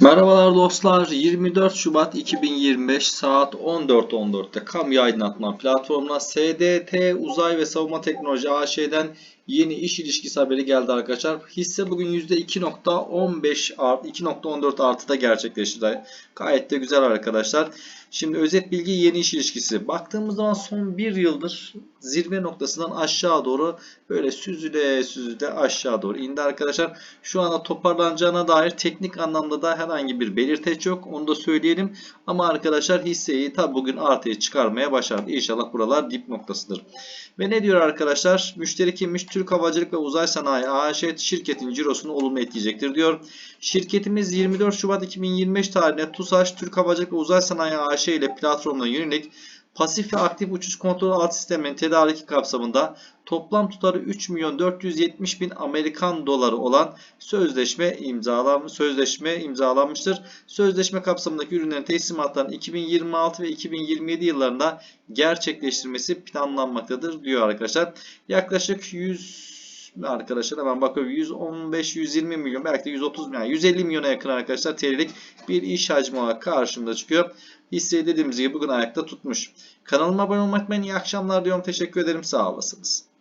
Merhabalar dostlar. 24 Şubat 2025 saat 14.14'te kamu aydınlatma platformuna SDT Uzay ve Savunma Teknoloji AŞ'den yeni iş ilişkisi haberi geldi arkadaşlar. Hisse bugün %2.15 art 2.14 artıda gerçekleşti. Gayet de güzel arkadaşlar. Şimdi özet bilgi yeni iş ilişkisi. Baktığımız zaman son bir yıldır zirve noktasından aşağı doğru böyle süzüle süzüle aşağı doğru indi arkadaşlar. Şu anda toparlanacağına dair teknik anlamda da herhangi bir belirteç yok. Onu da söyleyelim. Ama arkadaşlar hisseyi tabi bugün artıya çıkarmaya başardı. İnşallah buralar dip noktasıdır. Ve ne diyor arkadaşlar? Müşteri kimmiş? Türk Havacılık ve Uzay Sanayi AŞ şirketin cirosunu olumlu etkileyecektir diyor. Şirketimiz 24 Şubat 2025 tarihinde TUSAŞ Türk Havacılık ve Uzay Sanayi AŞ ile platformuna yönelik pasif ve aktif uçuş kontrol alt sisteminin tedariki kapsamında toplam tutarı 3 milyon 470 bin Amerikan doları olan sözleşme imzalanmış sözleşme imzalanmıştır. Sözleşme kapsamındaki ürünlerin teslimatlarının 2026 ve 2027 yıllarında gerçekleştirmesi planlanmaktadır diyor arkadaşlar. Yaklaşık 100 arkadaşlar hemen bakıyorum 115-120 milyon belki de 130 milyon yani 150 milyona yakın arkadaşlar TL'lik bir iş hacmi olarak karşımda çıkıyor. Hisseyi dediğimiz gibi bugün ayakta tutmuş. Kanalıma abone olmak ben iyi akşamlar diyorum. Teşekkür ederim. Sağ olasınız.